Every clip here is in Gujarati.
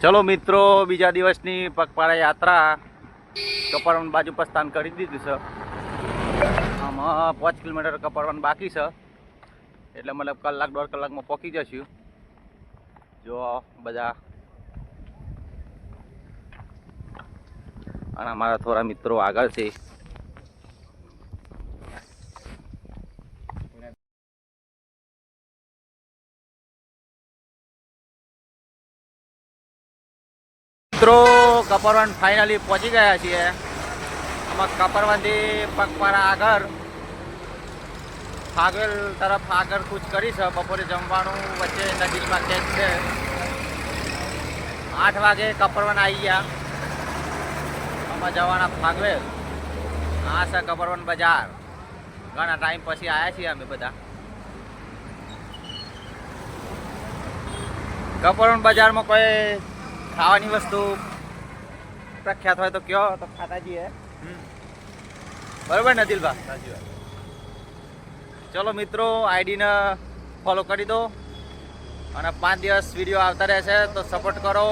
ચલો મિત્રો, બીજા દિવસની પગપાળા યાત્રા. કપડવન બાજુ પ્રસ્થાન કરી દીધું છે. આમાં પાંચ કિલોમીટર કપડવાનું બાકી છે. એટલે મતલબ કલાક, દોઢ કલાકમાં પહોંચી જશું. જો, બધા. અને અમારા થોડા મિત્રો આગળ છે. મિત્રો, કપરવન ફાઇનલી પહોંચી ગયા છીએ. આમાં કપરવનથી પગપારા આગળ, ફાગલ તરફ આગળ કૂચ કરી છે. બપોરે જમવાનું વચ્ચે નજીકમાં કેક છે. આઠ વાગે કપરવન આવી ગયા. આમાં જવાના ફાગવેલ હા સર કપરવન બજાર. ઘણા ટાઈમ પછી આવ્યા છીએ અમે બધા. કપરવન બજારમાં કોઈ ખાવાની વસ્તુ પ્રખ્યાત હોય તો કયો? તો ખાતા જઈએ બરોબર ને દિલભા સાચી વાત. ચલો મિત્રો આઈડીને ફોલો કરી દો. અને પાંચ દિવસ વીડિયો આવતા રહેશે તો સપોર્ટ કરો.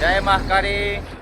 જય મહાકાળી.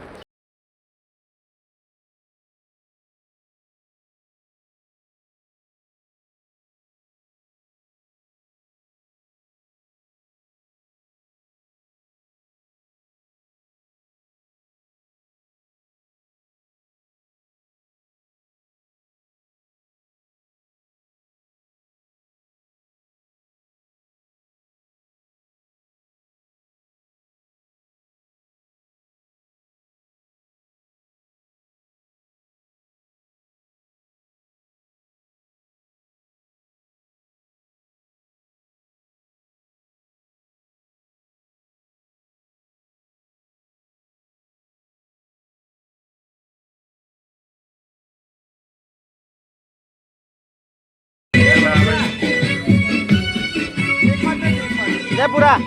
જય પૂરા.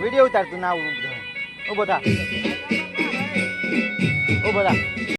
વીડિયો ઉતારતું ના આવું થા. ઊભો થા.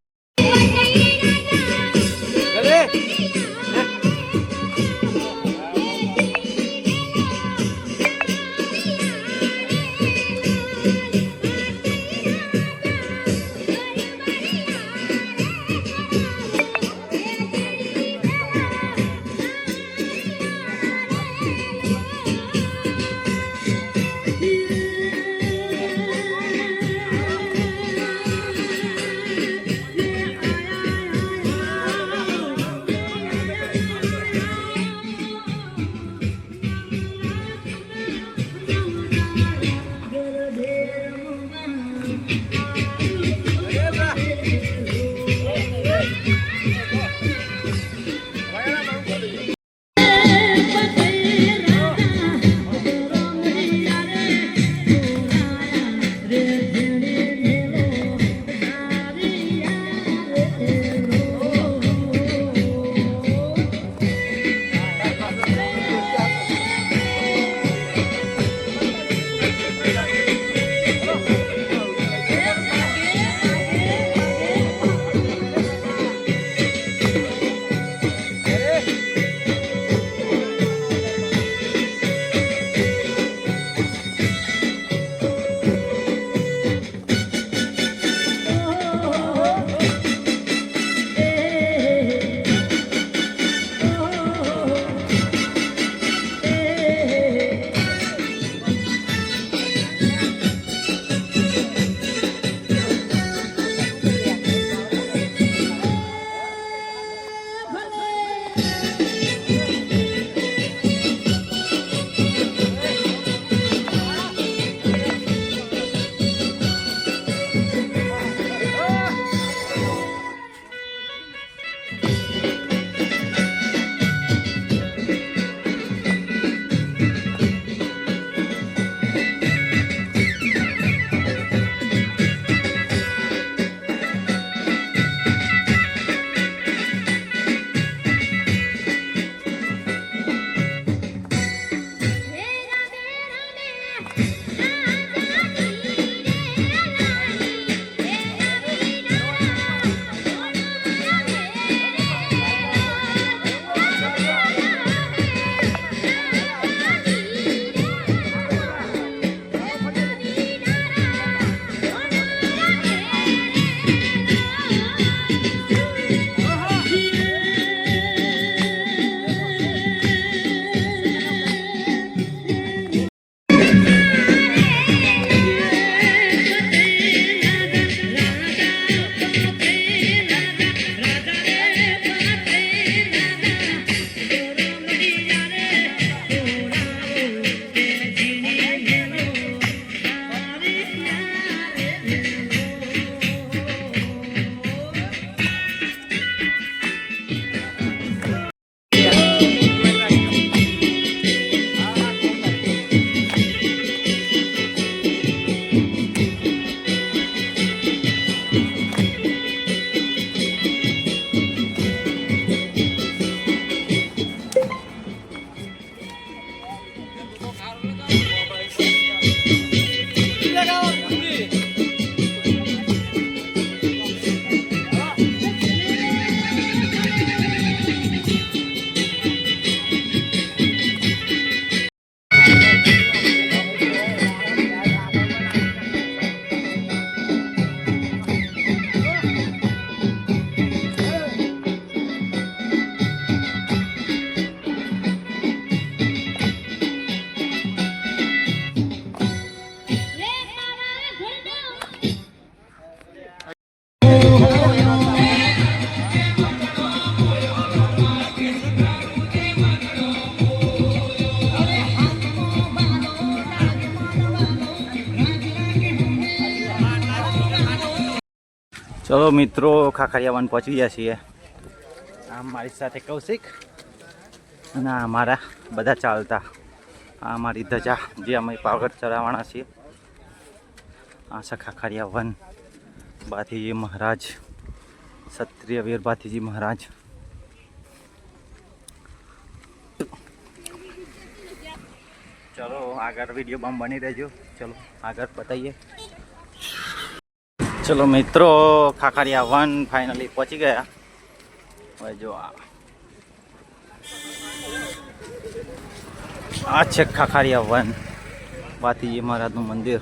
ચલો મિત્રો ખાખરિયા વન પહોંચી ગયા છીએ. આ મારી સાથે કૌશિક અને અમારા બધા ચાલતા. આ અમારી ધજા, જે અમે પાવગઢ ચલાવવાના છીએ. આ છે ખાખરિયા વન બાથીજી મહારાજ, ક્ષત્રિય વીર બાથીજી મહારાજ. ચલો, આગળ વીડિયો બમ બની રહેજો. ચલો, આગળ બતાવીએ. ચલો મિત્રો ખાખરિયા વન ફાઇનલી પહોંચી ગયા હવે જો આ આ છે ખાખરિયા વન બાતીજી મહારાજનું મંદિર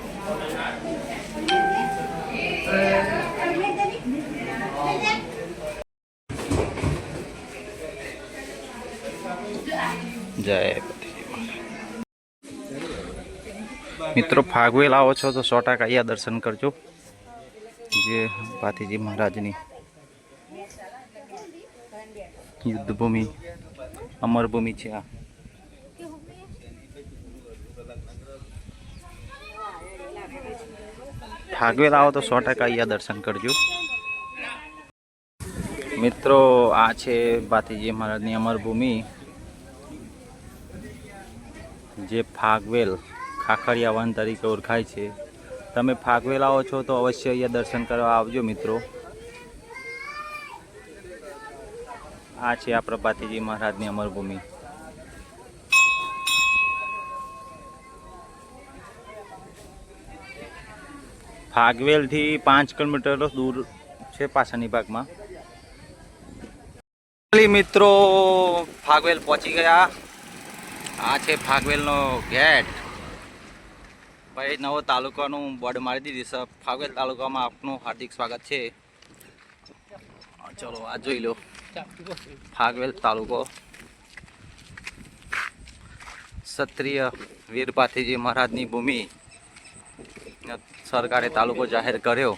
મિત્રો ફાગવેલ આવો છો તો સો ટકા અહીંયા દર્શન કરજો. જે ભાતીજી મહારાજની યુદ્ધભૂમિ, અમરભૂમિ છે આ. ફાગવેલ આવો તો સો ટકા અહીંયા દર્શન કરજો. મિત્રો, આ છે ભાતીજી મહારાજની અમરભૂમિ. જે ફાગવેલ ખાખરિયા વન તરીકે ઓળખાય છે. તમે ફાગવેલ આવો છો તો અવશ્ય અહીંયા દર્શન કરવા આવજો મિત્રો. આ છે આ પ્રભાતીજી મહારાજની અમરભૂમિ. ફાગવેલથી પાંચ કિલોમીટર દૂર છે પાછળની ભાગમાં. મિત્રો, ફાગવેલ પહોંચી ગયા. આ છે ફાગવેલનો ગેટ. ભાઈ, નવો તાલુકાનું બોર્ડ મારી દીધી સર ફાગવેલ તાલુકામાં આપનું હાર્દિક સ્વાગત છે. ચલો, આ જોઈ લો. ફાગવેલ તાલુકો. ક્ષત્રિય વીર પાથીજી મહારાજની ભૂમિ સરકારે તાલુકો જાહેર કર્યો.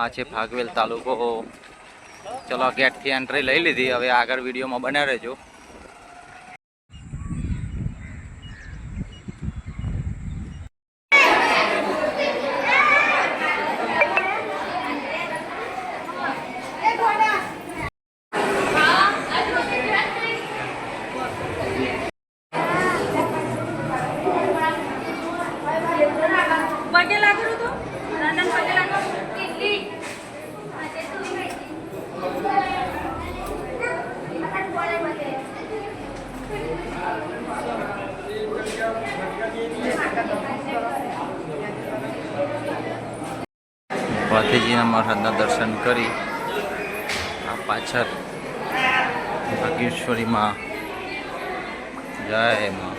આ છે ફાગવેલ તાલુકો. ચલો ગેટથી એન્ટ્રી લઈ લીધી. હવે આગળ વિડીયોમાં બન્યા રહેજો. ભાથીજીના મહારાજના દર્શન કરી આ પાછળ ભાગ્યેશ્વરીમાં જય એમાં.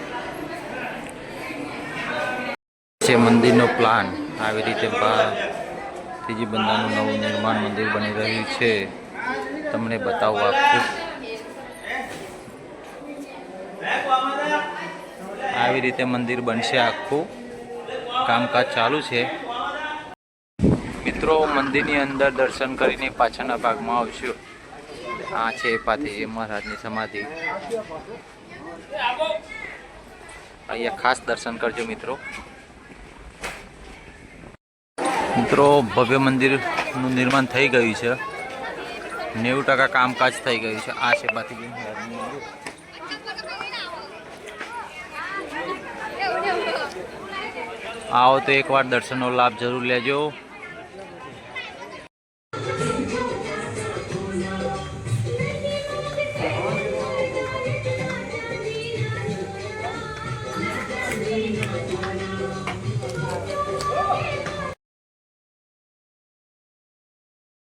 મંદિરનો પ્લાન આવી રીતે ત્રીજી બંધાનું નવું નિર્માણ મંદિર બની રહ્યું છે. તમને બતાવું આખું આવી રીતે મંદિર બનશે આખું. કામકાજ ચાલુ છે. મિત્રો મંદિરની અંદર દર્શન કરીને પાછળના ભાગમાં આવશો. આ છે પાથીજી મહારાજની સમાધિ. અહીંયા ખાસ દર્શન કરજો મિત્રો. મિત્રો, ભવ્ય મંદિરનું નિર્માણ થઈ ગયું છે. નેવું ટકા કામકાજ થઈ ગયું છે. આ છે પાથીજી મહારાજનું મંદિર. આવો તો એકવાર દર્શનનો લાભ જરૂર લેજો.